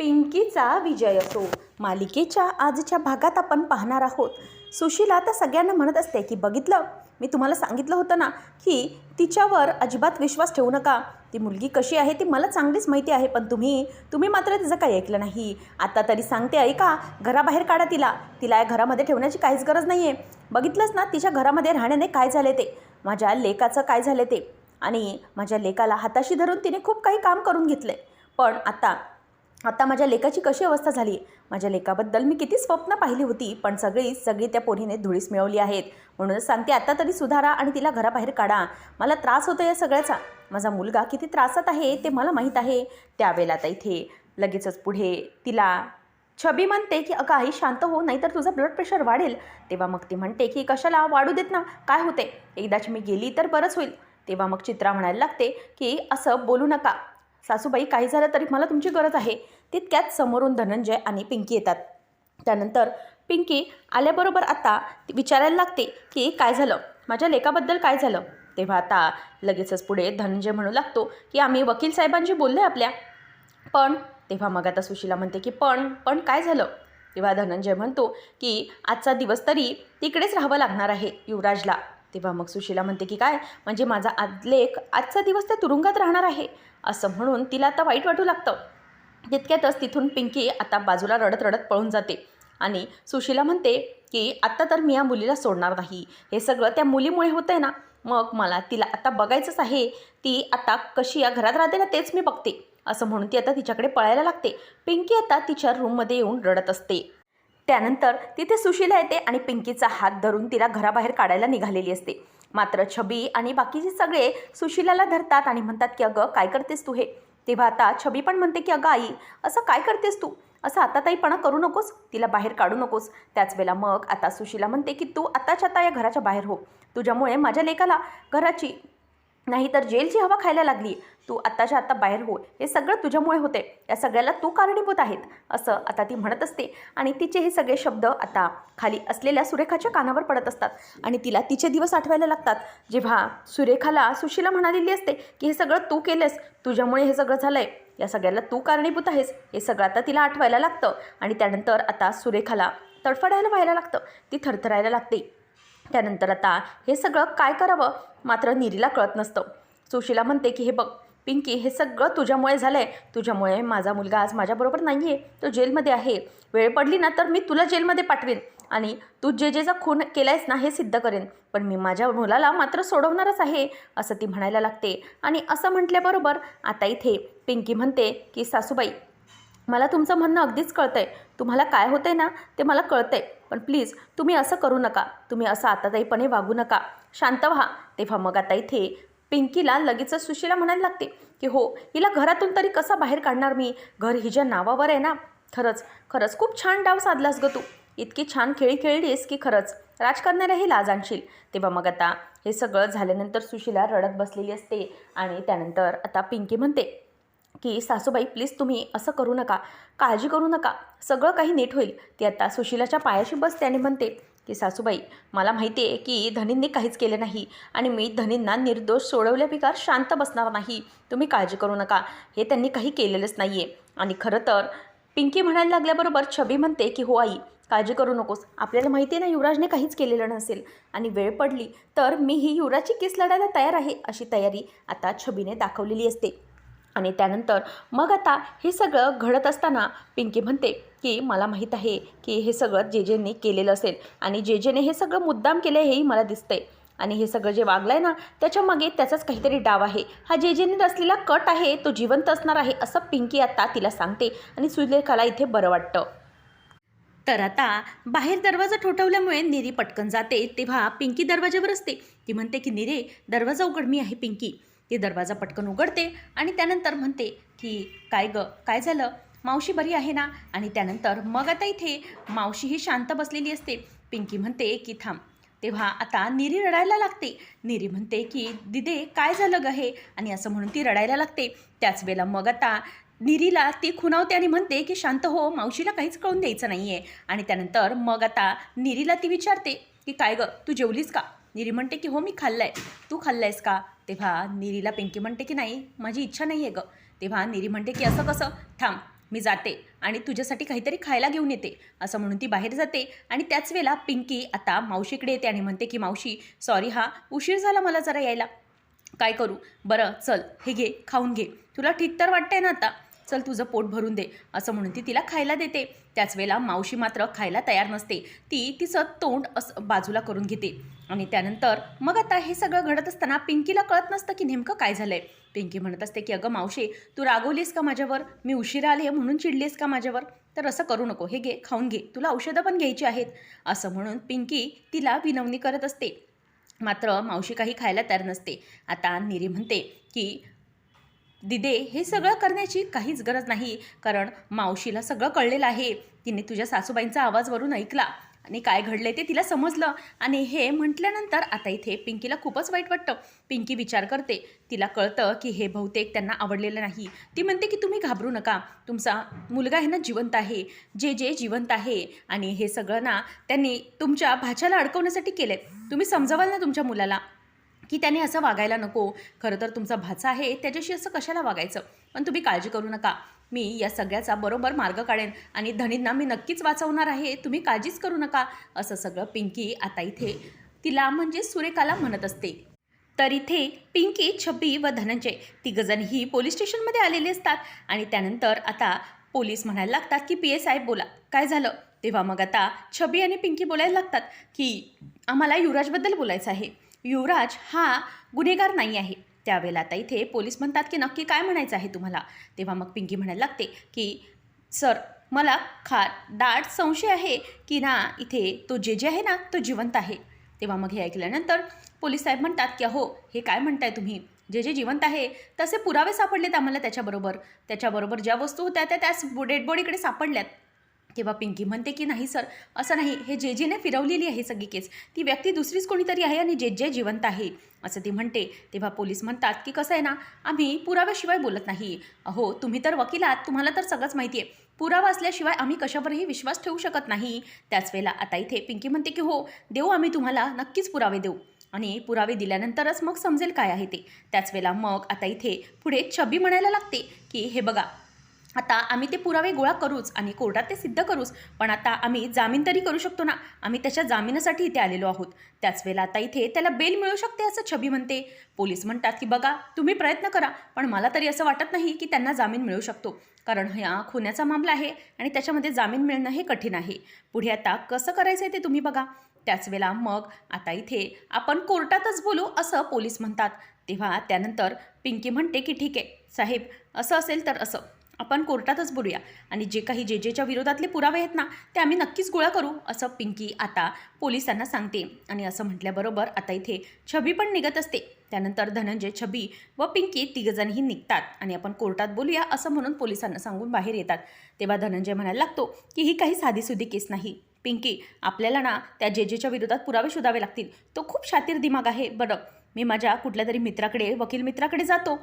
पिंकीचा विजय असो. मालिकेच्या आजच्या भागात आपण पाहणार आहोत. सुशीला आता सगळ्यांना म्हणत असते की बघितलं? मी तुम्हाला सांगितलं होतं ना की तिच्यावर अजिबात विश्वास ठेवू नका. ती मुलगी कशी आहे ती मला चांगलीच माहिती आहे पण तुम्ही तुम्ही मात्र तिचं काही ऐकलं नाही. आता तरी सांगते ऐका घराबाहेर काढा तिला. तिला या घरामध्ये ठेवण्याची काहीच गरज नाही आहे बघितलंच ना तिच्या घरामध्ये राहण्याने काय झाले ते? माझ्या लेकाचं काय झाले ते? आणि माझ्या लेकाला हाताशी धरून तिने खूप काही काम करून घेतलं पण आता आता माझ्या लेकाची कशी अवस्था झाली? माझ्या लेकाबद्दल मी किती स्वप्न पाहिली होती पण सगळी सगळी त्या पोरीने धुळीस मिळवली आहेत. म्हणूनच सांगते आता तरी सुधारा आणि तिला घराबाहेर काढा. मला त्रास होतो या सगळ्याचा. माझा मुलगा किती त्रासात आहे ते मला माहीत आहे. त्यावेळेला आता इथे लगेचच पुढे तिला छबी म्हणते की अगं आई शांत हो नाहीतर तुझं ब्लड प्रेशर वाढेल. तेव्हा मग ती म्हणते की कशाला? वाढू देत ना. काय होते एकदाची मी गेली तर बरंच होईल. तेव्हा मग चित्रा म्हणायला लागते की असं बोलू नका. सासूबाई काही झालं तरी मला तुमची गरज आहे. तितक्यात समोरून धनंजय आणि पिंकी येतात. त्यानंतर पिंकी आल्याबरोबर आता विचारायला लागते की काय झालं? माझ्या लेखाबद्दल काय झालं? तेव्हा आता लगेचच पुढे धनंजय म्हणू लागतो की आम्ही वकील साहेबांशी बोललो आहे आपल्या. पण तेव्हा मग आता सुशीला म्हणते की पण पण काय झालं? तेव्हा धनंजय म्हणतो की आजचा दिवस तरी तिकडेच राहावं लागणार आहे युवराजला. तेव्हा मग सुशीला म्हणते की काय? म्हणजे माझा आद लेख आजचा दिवस त्या तुरुंगात राहणार आहे. असं म्हणून तिला आता वाईट वाटू लागतं. तितक्यातच तिथून पिंकी आता बाजूला रडत रडत पळून जाते. आणि सुशीला म्हणते की आत्ता तर मी या मुलीला सोडणार नाही. हे सगळं त्या मुलीमुळे होतं आहे ना. मग मला तिला आता बघायचंच आहे. ती आता कशी या घरात राहते ना तेच मी बघते. असं म्हणून ती आता तिच्याकडे पळायला लागते. पिंकी आता तिच्या रूममध्ये येऊन रडत असते. त्यानंतर तिथे सुशीला येते आणि पिंकीचा हात धरून तिला घराबाहेर काढायला निघालेली असते. मात्र छबी आणि बाकीचे सगळे सुशीलाला धरतात आणि म्हणतात की अगं काय करतेस तू हे? तेव्हा आता छबी पण म्हणते की अगं आई असं काय करतेस तू? असं आता ताईपणा करू नकोस? तिला बाहेर काढू नकोस? त्याच वेळेला मग आता सुशीला म्हणते की तू आताच्या आता या घराच्या बाहेर हो. तुझ्यामुळे माझ्या लेकाला घराची नाही तर जेलची हवा खायला लागली. तू आत्ताच्या आत्ता बाहेर हो हे सगळं तुझ्यामुळे होते या सगळ्याला तू कारणीभूत आहेत असं आता ती म्हणत असते. आणि तिचे हे सगळे शब्द आता खाली असलेल्या सुरेखाच्या कानावर पडत असतात. आणि तिला तिचे दिवस आठवायला लागतात. जेव्हा सुरेखाला सुशीला म्हणालेली असते की हे सगळं तू केलंस. तुझ्यामुळे हे सगळं झालं आहे या सगळ्याला तू कारणीभूत आहेस. हे सगळं आता तिला आठवायला लागतं. आणि त्यानंतर आता सुरेखाला तडफडायला व्हायला लागतं. ती थरथरायला लागते. त्यानंतर आता हे सगळं काय करावं? मात्र निरीला कळत नसतं. सुशीला म्हणते की हे बघ पिंकी हे सगळं तुझ्यामुळे झालं आहे तुझ्यामुळे माझा मुलगा आज माझ्याबरोबर नाही आहे तो जेलमध्ये आहे. वेळ पडली ना तर मी तुला जेलमध्ये पाठवेन. आणि तू जे जेचा खून केला आहेस ना हे सिद्ध करेन. पण मी माझ्या मुलाला मात्र सोडवणारच आहे असं ती म्हणायला लागते. आणि असं म्हटल्याबरोबर आता इथे पिंकी म्हणते की सासूबाई मला तुमचं म्हणणं अगदीच कळतंय. तुम्हाला काय होतंय ना ते मला कळतंय. पण प्लीज तुम्ही असं करू नका. तुम्ही असं आताताईपणे वागू नका. शांत व्हा. तेव्हा मग आता इथे पिंकीला लगेचच सुशीला म्हणायला लागते की हो हिला घरातून तरी कसा बाहेर काढणार मी? घर हिच्या नावावर आहे ना. खरंच खरंच खूप छान डाव साधलास ग तू. इतकी छान खेळी खेळलीस की खरंच. राजकारणाऱ्याही लाज आणशील. तेव्हा मग आता हे सगळं झाल्यानंतर सुशीला रडत बसलेली असते आणि त्यानंतर आता पिंकी म्हणते की सासूबाई प्लीज तुम्ही असं करू नका काळजी करू नका सगळं काही नीट होईल. ती आता सुशिलाच्या पायाशी बस त्याने म्हणते की सासूबाई मला माहिती आहे की धनींनी काहीच केलं नाही आणि मी धनींना निर्दोष सोडवल्यापिकार शांत बसणार नाही. तुम्ही काळजी करू नका हे त्यांनी काही केलेलंच नाही आहे आणि खरं तर पिंकी म्हणायला लागल्याबरोबर छबी म्हणते की हो आई काळजी करू नकोस आपल्याला माहिती आहे ना युवराजने काहीच केलेलं नसेल आणि वेळ पडली तर मी ही युवराजची केस लढायला तयार आहे अशी तयारी आता छबीने दाखवलेली असते. आणि त्यानंतर मग आता हे सगळं घडत असताना पिंकी म्हणते की मला माहीत आहे की हे सगळं जे जेने केलेलं असेल आणि जे जेने हे सगळं मुद्दाम केलं हेही मला दिसतंय. आणि हे सगळं जे वागलं आहे ना त्याच्यामागे त्याचाच काहीतरी डाव आहे. हा जे जेने रचलेला कट आहे तो जिवंत असणार आहे असं पिंकी आता तिला सांगते आणि सुलेखाला इथे बरं वाटतं. तर आता बाहेर दरवाजा ठोठवल्यामुळे निरी पटकन जाते तेव्हा पिंकी दरवाजावर असते. ती म्हणते की निरे दरवाजा उघड मी आहे पिंकी. ती दरवाजा पटकन उघडते आणि त्यानंतर म्हणते की काय ग? काय झालं? मावशी बरी आहे ना? आणि त्यानंतर मग आता इथे मावशी ही शांत बसलेली असते. पिंकी म्हणते की थांब. तेव्हा आता निरी रडायला लागते. निरी म्हणते की दिदे काय झालं ग हे? आणि असं म्हणून ती रडायला लागते. त्याच वेळेला मग आता निरीला ती खुणावते आणि म्हणते की शांत हो मावशीला काहीच कळून द्यायचं नाही आहे आणि त्यानंतर मग आता निरीला ती विचारते की काय ग? तू जेवलीस का? निरी म्हणते की हो मी खाल्लाय. तू खाल्लायस का? तेव्हा निरीला पिंकी म्हणते की नाही माझी इच्छा नाही आहे ग. तेव्हा निरी म्हणते की असं कसं? थांब मी जाते आणि तुझ्यासाठी काहीतरी खायला घेऊन येते. असं म्हणून ती बाहेर जाते आणि त्याच वेळेला पिंकी आता मावशीकडे येते आणि म्हणते की मावशी सॉरी हा उशीर झाला मला जरा यायला. काय करू? बरं चल हे घे खाऊन घे. तुला ठीक तर वाटतंय ना आता? चल तुझं पोट भरून दे असं म्हणून ती तिला खायला देते. त्याच वेळेला मावशी मात्र खायला तयार नसते. ती तिचं तोंड असं बाजूला करून घेते. आणि त्यानंतर मग आता हे सगळं घडत असताना पिंकीला कळत नसतं की नेमकं काय झालंय. पिंकी म्हणत असते की अगं मावशी तू रागवलीस का माझ्यावर? मी उशिरा आले म्हणून चिडलीस का माझ्यावर? तर असं करू नको हे घे खाऊन घे तुला औषधं पण घ्यायची आहेत. असं म्हणून पिंकी तिला विनवणी करत असते. मात्र मावशी काही खायला तयार नसते. आता निरी म्हणते की दिदे हे सगळं करण्याची काहीच गरज नाही. कारण मावशीला सगळं कळलेलं आहे. तिने तुझ्या सासूबाईंचा आवाजवरून ऐकला. आणि काय घडले ते तिला समजलं. आणि हे म्हटल्यानंतर आता इथे पिंकीला खूपच वाईट वाटतं. पिंकी विचार करते. तिला कळतं की हे बहुतेक त्यांना आवडलेलं नाही. ती म्हणते की तुम्ही घाबरू नका. तुमचा मुलगा आहे ना जिवंत आहे. जे जे जिवंत आहे. आणि हे सगळं ना त्यांनी तुमच्या भाच्याला अडकवण्यासाठी केलं तुम्ही समजावाल ना तुमच्या मुलाला? की त्याने असं वागायला नको. खरं तर तुमचा भाचा आहे त्याच्याशी असं कशाला वागायचं? पण तुम्ही काळजी करू नका. मी या सगळ्याचा बरोबर मार्ग काढेन आणि धनींना मी नक्कीच वाचवणार आहे. तुम्ही काळजीच करू नका. असं सगळं पिंकी आता इथे तिला म्हणजे सुरेखाला म्हणत असते. तर इथे पिंकी छबी व धनंजय तिघजणही पोलीस स्टेशनमध्ये आलेले असतात आणि त्यानंतर आता पोलीस म्हणायला लागतात की पी ए साहेब बोला. काय झालं? तेव्हा मग आता छबी आणि पिंकी बोलायला लागतात की आम्हाला युवराजबद्दल बोलायचं आहे. युवराज हा गुन्हेगार नाही आहे. त्यावेळेला आता इथे पोलीस म्हणतात की नक्की काय म्हणायचं आहे तुम्हाला? तेव्हा मग पिंकी म्हणायला लागते की सर मला खा दाट संशय आहे की ना इथे तो जे जे आहे ना तो जिवंत आहे. तेव्हा मग हे ऐकल्यानंतर पोलीस साहेब म्हणतात की अहो हे काय म्हणताय तुम्ही? जे जे जिवंत आहे तसे पुरावे सापडलेत आम्हाला त्याच्याबरोबर. त्याच्याबरोबर ज्या वस्तू होत्या त्या त्याच डेड बॉडीकडे सापडल्यात. तेव्हा पिंकी म्हणते की नाही सर असं नाही. हे जे जेने फिरवलेली आहे सगळी केस ती व्यक्ती दुसरीच कोणीतरी आहे आणि जे जे जिवंत आहे असं ती म्हणते. तेव्हा पोलीस म्हणतात की कसं आहे ना आम्ही पुराव्याशिवाय बोलत नाही. अहो तुम्ही तर वकील आहात तुम्हाला तर सगळंच माहिती आहे पुरावा असल्याशिवाय आम्ही कशावरही विश्वास ठेवू शकत नाही. त्याच वेळेला आता इथे पिंकी म्हणते की हो देऊ आम्ही तुम्हाला नक्कीच पुरावे देऊ. आणि पुरावे दिल्यानंतरच मग समजेल काय आहे ते. त्याच वेळेला मग आता इथे पुढे छबी म्हणायला लागते की हे बघा आता आम्ही ते पुरावे गोळा करूच आणि कोर्टात ते सिद्ध करूच. पण आता आम्ही जामीन तरी करू शकतो ना? आम्ही त्याच्या जामिनासाठी इथे आलेलो आहोत. त्याच वेळेला आता इथे त्याला बेल मिळू शकते असं छबी म्हणते. पोलीस म्हणतात की बघा तुम्ही प्रयत्न करा पण मला तरी असं वाटत नाही की त्यांना जामीन मिळू शकतो. कारण ह्या खुन्याचा मामला आहे आणि त्याच्यामध्ये जामीन मिळणं हे कठीण आहे. पुढे आता कसं करायचं आहे ते तुम्ही बघा. त्याच वेळेला मग आता इथे आपण कोर्टातच बोलू असं पोलीस म्हणतात. तेव्हा त्यानंतर पिंकी म्हणते की ठीक आहे साहेब असं असेल तर असं. आपण कोर्टातच बोलूया. आणि जे काही जे जेच्या विरोधातले पुरावे आहेत ना ते आम्ही नक्कीच गोळा करू असं पिंकी आता पोलिसांना सांगते. आणि असं म्हटल्याबरोबर आता इथे छबी पण निघत असते. त्यानंतर धनंजय छबी व पिंकी तिघजणही निघतात. आणि आपण कोर्टात बोलूया असं म्हणून पोलिसांना सांगून बाहेर येतात. तेव्हा धनंजय म्हणायला लागतो की ही काही साधीसुधी केस नाही. पिंकी आपल्याला ना त्या जे जेच्या विरोधात पुरावे शोधावे लागतील. तो खूप शातीर दिमाग आहे. बरं मी माझ्या कुठल्या तरी मित्राकडे वकील मित्राकडे जातो.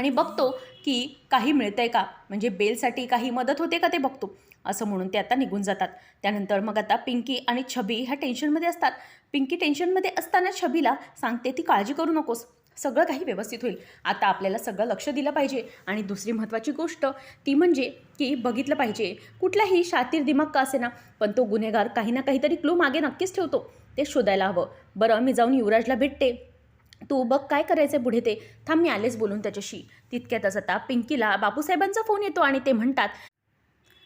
आणि बघतो की काही मिळतंय का? म्हणजे बेलसाठी काही मदत होते का ते बघतो? असं म्हणून ते आता निघून जातात. त्यानंतर मग आता पिंकी आणि छबी ह्या टेन्शनमध्ये असतात. पिंकी टेन्शनमध्ये असताना छबीला सांगते ती काळजी करू नकोस. सगळं काही व्यवस्थित होईल. आता आपल्याला सगळं लक्ष दिलं पाहिजे. आणि दुसरी महत्त्वाची गोष्ट ती म्हणजे की बघितलं पाहिजे. कुठलाही शातीर दिमाग का असे ना पण तो गुन्हेगार काही ना काहीतरी क्लू मागे नक्कीच ठेवतो. ते शोधायला हवं. बरं मी जाऊन युवराजला भेटते. तू बघ काय करायचं पुढे ते. थांब मी आलेच बोलून त्याच्याशी. तितक्यातच आता पिंकीला बापूसाहेबांचा फोन येतो आणि ते म्हणतात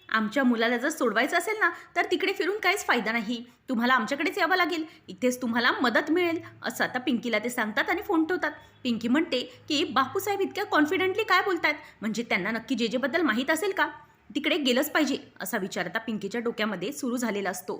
आमच्या मुलाला जर सोडवायचं असेल ना तर तिकडे फिरून काहीच फायदा नाही. तुम्हाला आमच्याकडेच यावं लागेल. इथेच तुम्हाला मदत मिळेल. असं आता पिंकीला ते सांगतात आणि फोन ठेवतात. पिंकी म्हणते की बापूसाहेब इतक्या कॉन्फिडेंटली काय बोलतात म्हणजे त्यांना नक्की जे जेबद्दल माहीत असेल का? तिकडे गेलंच पाहिजे असा विचार आता पिंकीच्या डोक्यामध्ये सुरू झालेला असतो.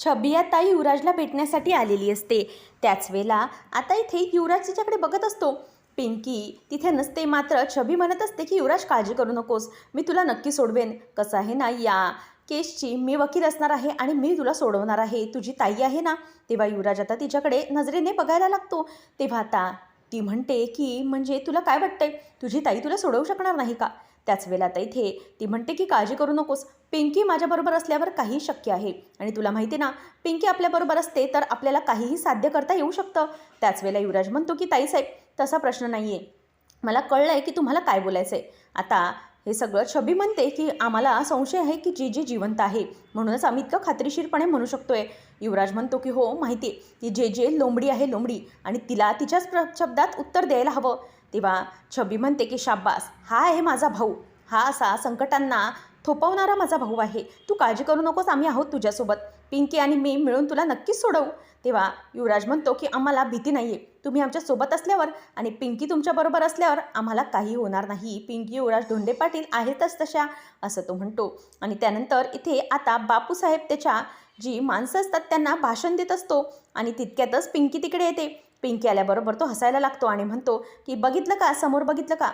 छबी ताई युवराजला भेटण्यासाठी आलेली असते. त्याच वेळेला आता इथे युवराज तिच्याकडे बघत असतो. पिंकी तिथे नसते मात्र छबी म्हणत असते की युवराज काळजी करू नकोस. मी तुला नक्की सोडवेन. कसं आहे ना या केसची मी वकील असणार आहे आणि मी तुला सोडवणार आहे. तुझी ताई आहे ना? तेव्हा युवराज आता तिच्याकडे नजरेने बघायला लागतो. तेव्हा आता ती म्हणते की म्हणजे तुला काय वाटतंय? तुझी ताई तुला सोडवू शकणार नाही का? त्याच वेळेला आता इथे ती म्हणते की काळजी करू नकोस. पिंकी माझ्याबरोबर असल्यावर काहीही शक्य आहे. आणि तुला माहिती ना पिंकी आपल्याबरोबर असते तर आपल्याला काहीही साध्य करता येऊ शकतं. त्याच वेळेला युवराज म्हणतो की ताईसाहेब तसा प्रश्न नाही आहे मला कळलं आहे की तुम्हाला काय बोलायचं आहे आता हे सगळं छबी म्हणते की आम्हाला संशय आहे की जी जे जिवंत आहे. म्हणूनच आम्ही इतकं खात्रीशीरपणे म्हणू शकतो आहे युवराज म्हणतो की हो माहिती आहे की जे जे लोंबडी आहे लोंबडी आणि तिला तिच्याच प्र शब्दात उत्तर द्यायला हवं. तेव्हा छबी म्हणते की शाब्बास हा आहे माझा भाऊ. हा असा संकटांना थोपवणारा माझा भाऊ आहे. तू काळजी करू नकोस आम्ही आहोत तुझ्यासोबत. पिंकी आणि मी मिळून तुला नक्कीच सोडवू. तेव्हा युवराज म्हणतो की आम्हाला भीती नाही आहे तुम्ही आमच्यासोबत असल्यावर आणि पिंकी तुमच्याबरोबर असल्यावर आम्हाला काही होणार नाही. पिंकी युवराज धोंडे पाटील आहेतच तशा असं तो म्हणतो. आणि त्यानंतर इथे आता बापूसाहेब त्याच्या जी माणसं असतात त्यांना भाषण देत असतो आणि तितक्यातच पिंकी तिकडे येते. पिंकी आल्याबरोबर तो हसायला लागतो आणि म्हणतो की बघितलं का? समोर बघितलं का?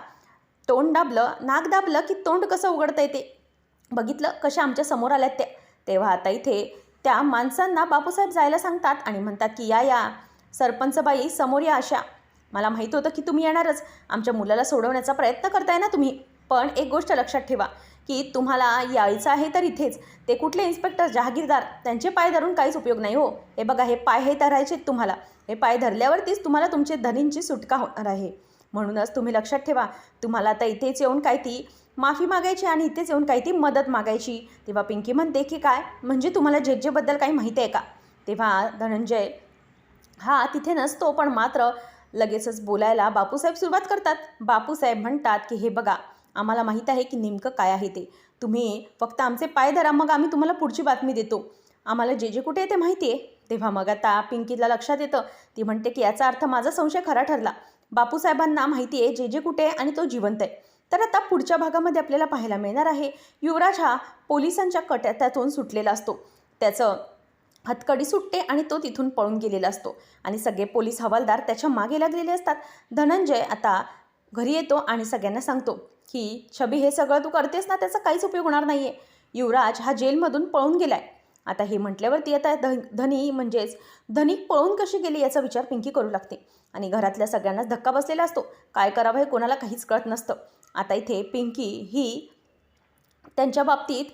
तोंड दाबलं नाक दाबलं की तोंड कसं उघडता येते? बघितलं कशा आमच्यासमोर आल्यात त्या. तेव्हा आता इथे त्या माणसांना बापूसाहेब जायला सांगतात आणि म्हणतात की या या सरपंचबाई समोर या अशा. मला माहीत होतं की तुम्ही येणारच. आमच्या मुलाला सोडवण्याचा प्रयत्न करताय ना तुम्ही. पण एक गोष्ट लक्षात ठेवा की तुम्हाला यायचं आहे तर इथेच. ते कुठले इन्स्पेक्टर जहागीरदार त्यांचे पाय धरून काहीच उपयोग नाही हो. हे बघा हे पाय हे धरायचे तुम्हाला. हे पाय धरल्यावरतीच तुम्हाला तुमचे धनींची सुटका होणार आहे. म्हणूनच तुम्ही लक्षात ठेवा तुम्हाला आता इथेच येऊन काय ती माफी मागायची आणि इथेच येऊन काही ती मदत मागायची. तेव्हा पिंकी म्हणते की काय? म्हणजे तुम्हाला जेजेबद्दल काही माहिती आहे का? तेव्हा धनंजय हा तिथे नसतो पण मात्र लगेचच बोलायला बापूसाहेब सुरुवात करतात. बापूसाहेब म्हणतात की हे बघा आम्हाला माहीत आहे की नेमकं काय आहे ते. तुम्ही फक्त आमचे पाय धरा मग आम्ही तुम्हाला पुढची बातमी देतो. आम्हाला जे जे कुठे आहे ते माहिती आहे. तेव्हा मग आता पिंकीला लक्षात येतं. ती म्हणते की याचा अर्थ माझा संशय खरा ठरला. बापूसाहेबांना माहिती आहे जे जे कुठे आहे आणि तो जिवंत आहे. तर आता पुढच्या भागामध्ये आपल्याला पाहायला मिळणार आहे युवराज हा पोलिसांच्या कट्यातून सुटलेला असतो. त्याचं हतकडी सुटते आणि तो तिथून पळून गेलेला असतो. आणि सगळे पोलीस हवालदार त्याच्यामागे लागलेले असतात. धनंजय आता घरी येतो आणि सगळ्यांना सांगतो की छबी हे सगळं तू करतेस ना त्याचा काहीच उपयोग होणार नाही आहे युवराज हा जेलमधून पळून गेलाय. आता हे म्हटल्यावरती आता ध धनी म्हणजेच धनी पळून कशी गेली याचा विचार पिंकी करू लागते. आणि घरातल्या सगळ्यांनाच धक्का बसलेला असतो. काय करावं हे कोणाला काहीच कळत नसतं. आता इथे पिंकी ही त्यांच्या बाबतीत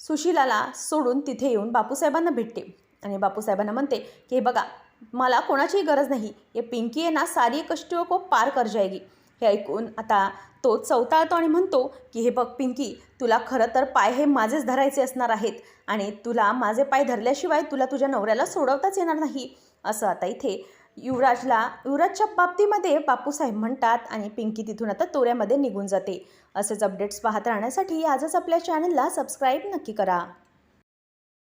सुशीलाला सोडून तिथे येऊन बापूसाहेबांना भेटते. आणि बापूसाहेबांना म्हणते की हे बघा मला कोणाचीही गरज नाही. ये पिंकी आहे ना सारी कष्ट को पार कर जाएगी हे ऐकून आता तो चौताळतो आणि म्हणतो की हे बघ पिंकी तुला खरं तर पाय हे माझेच धरायचे असणार आहेत. आणि तुला माझे पाय धरल्याशिवाय तुला तुझ्या नवऱ्याला सोडवताच येणार नाही. असं आता इथे युवराजला युवराजच्या बाबतीमध्ये बापूसाहेब म्हणतात आणि पिंकी तिथून आता तोऱ्यामध्ये निघून जाते. असेच अपडेट्स पाहत राहण्यासाठी आजच आपल्या चॅनलला सबस्क्राईब नक्की करा.